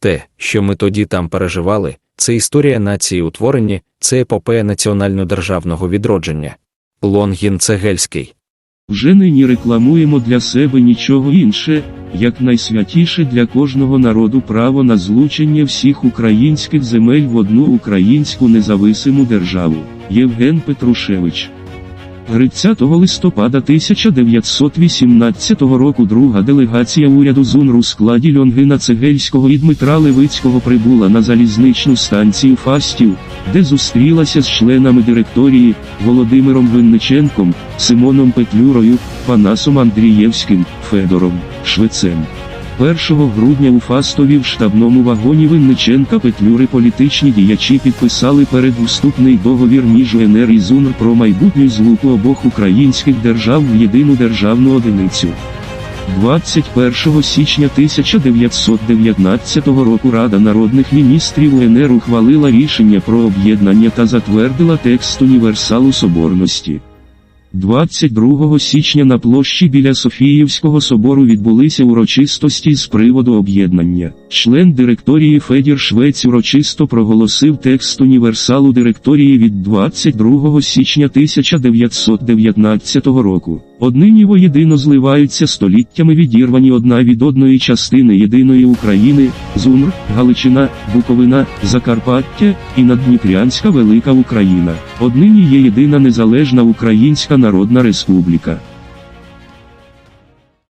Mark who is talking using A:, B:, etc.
A: Те, що ми тоді там переживали, це історія нації утворені, це епопея національно-державного відродження. Лонгін Цегельський.
B: Вже нині рекламуємо для себе нічого інше, як найсвятіше для кожного народу право на злучення всіх українських земель в одну українську независиму державу. Євген Петрушевич. 30 листопада 1918 року друга делегація уряду ЗУНР у складі Льонгина Цегельського і Дмитра Левицького прибула на залізничну станцію Фастів, де зустрілася з членами директорії Володимиром Винниченком, Симоном Петлюрою, Панасом Андрієвським, Федором Швецем. 1 грудня у Фастові в штабному вагоні Винниченка Петлюри політичні діячі підписали передвступний договір між УНР і ЗУНР про майбутню злуку обох українських держав в єдину державну одиницю. 21 січня 1919 року Рада народних міністрів УНР ухвалила рішення про об'єднання та затвердила текст універсалу соборності. 22 січня на площі біля Софіївського собору відбулися урочистості з приводу об'єднання. Член директорії Федір Швець урочисто проголосив текст універсалу директорії від 22 січня 1919 року. Однині воєдино зливаються століттями відірвані одна від одної частини єдиної України, Зумр, Галичина, Буковина, Закарпаття і Наддніпрянська Велика Україна. Однині є єдина незалежна Українська Народна Республіка.